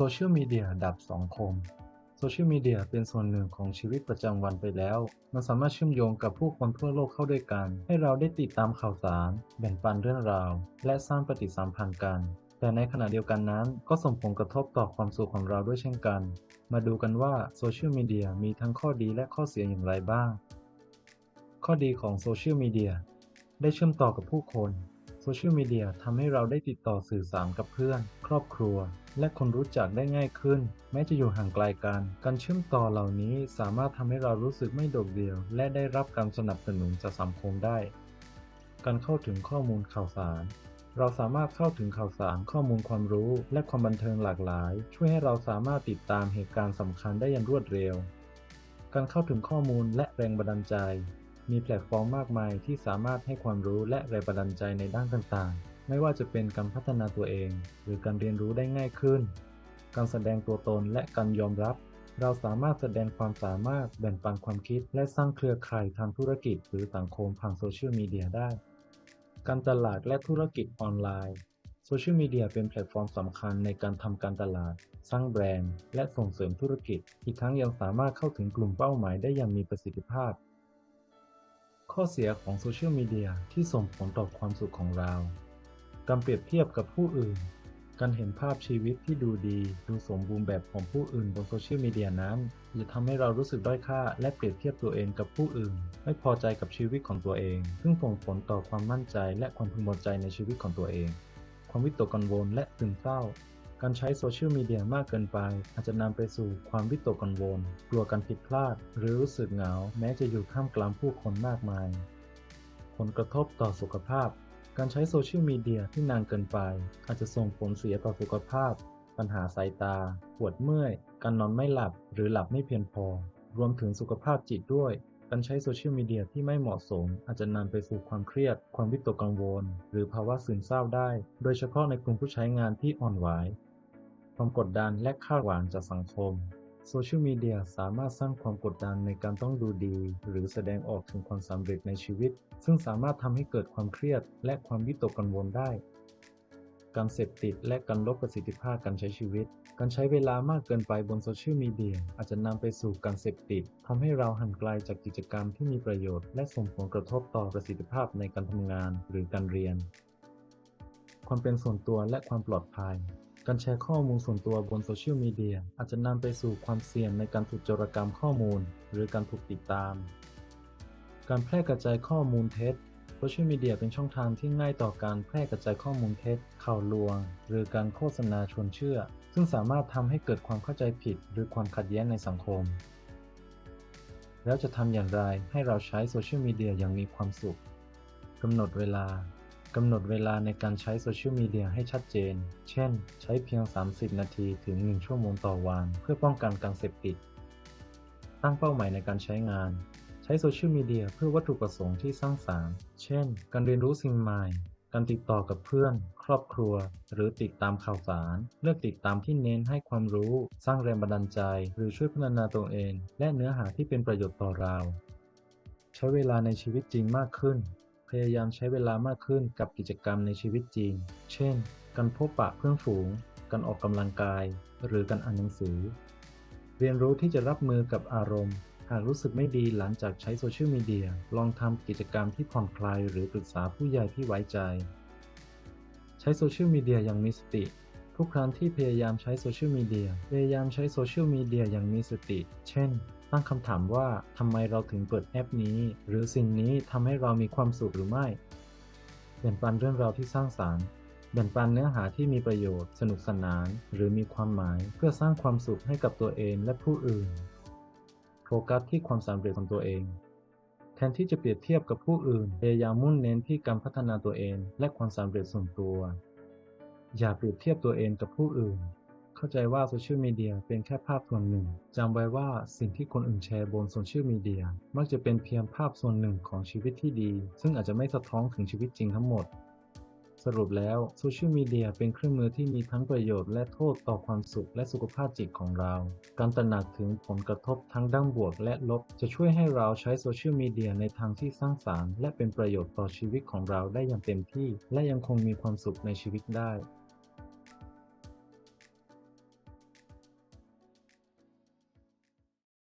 โซเชียลมีเดียดับสังคมโซเชียลมีเดียเป็นส่วนหนึ่งของชีวิตประจำวันไปแล้ว มันสามารถเชื่อมโยงกับผู้คนทั่วโลกเข้าด้วยกัน ให้เราได้ติดตามข่าวสาร แบ่งปันเรื่องราว และสร้างปฏิสัมพันธ์กัน แต่ในขณะเดียวกันนั้น ก็ส่งผลกระทบต่อความสุขของเราด้วยเช่นกัน มาดูกันว่าโซเชียลมีเดียมีทั้งข้อดีและข้อเสียอย่างไรบ้าง ข้อดีของโซเชียลมีเดียได้เชื่อมต่อกับผู้คน โซเชียลมีเดียทำให้เราได้ติดต่อสื่อสารกับเพื่อน ครอบครัว และคนรู้จักได้ง่ายขึ้น แม้จะอยู่ห่างไกลกัน การเชื่อมต่อเหล่านี้สามารถทำให้เรารู้สึกไม่โดดเดี่ยว และได้รับการสนับสนุนจากสังคมได้ การเข้าถึงข้อมูลข่าวสารเราสามารถเข้าถึงข่าวสาร ข้อมูลความรู้ และความบันเทิงหลากหลาย ช่วยให้เราสามารถติดตามเหตุการณ์สำคัญได้อย่างรวดเร็ว การเข้าถึงข้อมูลและแรงบันดาลใจ มีแพลตฟอร์มมากมายที่สามารถให้ความรู้และแรงบันดาลใจในด้านต่างๆ ไม่ว่าจะเป็นการพัฒนาตัวเอง หรือการเรียนรู้ได้ง่ายขึ้น การแสดงตัวตนและการยอมรับ เราสามารถแสดงความสามารถแบ่งปันความคิด และสร้างเครือข่ายทางธุรกิจ หรือสังคมผ่านโซเชียลมีเดียได้ การตลาดและธุรกิจออนไลน์โซเชียลมีเดียเป็นแพลตฟอร์มสำคัญในการทำการตลาด สร้างแบรนด์ และส่งเสริมธุรกิจ อีกทั้งยังสามารถเข้าถึงกลุ่มเป้าหมายได้อย่างมีประสิทธิภาพ ข้อเสียของโซเชียลมีเดียที่ส่งผลต่อความสุขของเรา การเปรียบเทียบกับผู้อื่น การเห็นภาพชีวิตที่ดูดีดูสมบูรณ์แบบของผู้อื่นบนโซเชียลมีเดียนั้นจะทำให้เรารู้สึกด้อยค่าและเปรียบเทียบตัวเองกับผู้อื่น ไม่พอใจกับชีวิตของตัวเอง ซึ่งส่งผลต่อความมั่นใจและความพึงพอใจในชีวิตของตัวเอง ความวิตกกังวลและซึมเศร้า การใช้โซเชียลมีเดียมากเกินไป อาจจะนำไปสู่ความวิตกกังวล กลัวการผิดพลาด หรือรู้สึกเหงา แม้จะอยู่ท่ามกลางผู้คนมากมาย ผลกระทบต่อสุขภาพ การใช้โซเชียลมีเดียที่นานเกินไป อาจจะส่งผลเสียต่อสุขภาพ ปัญหาสายตา ปวดเมื่อย การนอนไม่หลับ หรือหลับไม่เพียงพอ รวมถึงสุขภาพจิตด้วยการใช้โซเชียลมีเดียที่ไม่เหมาะสม อาจจะนำไปสู่ความเครียด ความวิตกกังวล หรือภาวะซึมเศร้าได้ โดยเฉพาะในกลุ่มผู้ใช้งานที่อ่อนไหว ความกดดันและคาดหวังจากสังคมโซเชียลมีเดียสามารถสร้างความกดดันในการต้องดูดี หรือแสดงออกถึงความสำเร็จในชีวิต ซึ่งสามารถทำให้เกิดความเครียด และความวิตกกังวลได้ การเสพติดและการลดประสิทธิภาพการใช้ชีวิต การใช้เวลามากเกินไปบนโซเชียลมีเดียอาจจะนำไปสู่การเสพติดทำให้เราห่างไกลจากกิจกรรมที่มีประโยชน์และส่งผลกระทบต่อประสิทธิภาพในการทำงานหรือการเรียน ความเป็นส่วนตัวและความปลอดภัย การแชร์ข้อมูลส่วนตัวบนโซเชียลมีเดียอาจจะนำไปสู่ความเสี่ยงในการถูกโจรกรรมข้อมูล หรือการถูกติดตาม การแพร่กระจายข้อมูลเท็จโซเชียลมีเดียเป็นช่องทางที่ง่ายต่อการแพร่กระจายข้อมูลเท็จ ข่าวลวง หรือการโฆษณาชวนเชื่อ ซึ่งสามารถทำให้เกิดความเข้าใจผิด หรือความขัดแย้งในสังคม แล้วจะทำอย่างไรให้เราใช้โซเชียลมีเดียอย่างมีความสุขกำหนดเวลา กำหนดเวลาในการใช้โซเชียลมีเดียให้ชัดเจน เช่น ใช้เพียง 30 นาทีถึง 1 ชั่วโมงต่อวัน เพื่อป้องกันการเสพติด ตั้งเป้าหมายในการใช้งาน ใช้โซเชียลมีเดียเพื่อวัตถุประสงค์ที่สร้างสรรค์ เช่น การเรียนรู้สิ่งใหม่ การติดต่อกับเพื่อน ครอบครัว หรือติดตามข่าวสาร เลือกติดตามที่เน้นให้ความรู้ สร้างแรงบันดาลใจ หรือช่วยพัฒนาตัวเอง และเนื้อหาที่เป็นประโยชน์ต่อเรา ใช้เวลาในชีวิตจริงมากขึ้น พยายามใช้เวลามากขึ้นกับกิจกรรมในชีวิตจริง เช่น การพบปะเพื่อนฝูง การออกกำลังกาย หรือการอ่านหนังสือ เรียนรู้ที่จะรับมือกับอารมณ์ หากรู้สึกไม่ดีหลังจากใช้โซเชียลมีเดีย ลองทำกิจกรรมที่ผ่อนคลายหรือปรึกษาผู้ใหญ่ที่ไว้ใจ ใช้โซเชียลมีเดียอย่างมีสติ ทุกครั้งที่พยายามใช้โซเชียลมีเดีย พยายามใช้โซเชียลมีเดียอย่างมีสติ เช่น ตั้งคำถามว่าทำไมเราถึงเปิดแอปนี้ หรือสิ่งนี้ทำให้เรามีความสุขหรือไม่แบ่งปันเรื่องราวที่สร้างสารรค์แบ่งปันเนื้อหาที่มีประโยชน์ สนุกสนาน หรือมีความหมายเพื่อสร้างความสุขให้กับตัวเองและผู้อื่น โฟกัสที่ความสำเร็จของตัวเอง แทนที่จะเปรียบเทียบกับผู้อื่นพยายามมุ่งเน้นที่การพัฒนาตัวเอง และความสำเร็จส่วนตัว อย่าเปรียบเทียบตัวเองกับผู้อื่น เข้าใจว่าโซเชียลมีเดียเป็นแค่ภาพส่วนหนึ่งจำไว้ว่าสิ่งที่คนอื่นแชร์บนโซเชียลมีเดียมักจะเป็นเพียงภาพส่วนหนึ่งของชีวิตที่ดี ซึ่งอาจจะไม่สะท้อนถึงชีวิตจริงทั้งหมด สรุปแล้วโซเชียลมีเดียเป็นเครื่องมือที่มีทั้งประโยชน์และโทษต่อความสุขและสุขภาพจิตของเรา การตระหนักถึงผลกระทบทั้งด้านบวกและลบ จะช่วยให้เราใช้โซเชียลมีเดียในทางที่สร้างสรรค์และเป็นประโยชน์ต่อชีวิตของเราได้อย่างเต็มที่ และยังคงมีความสุขในชีวิตได้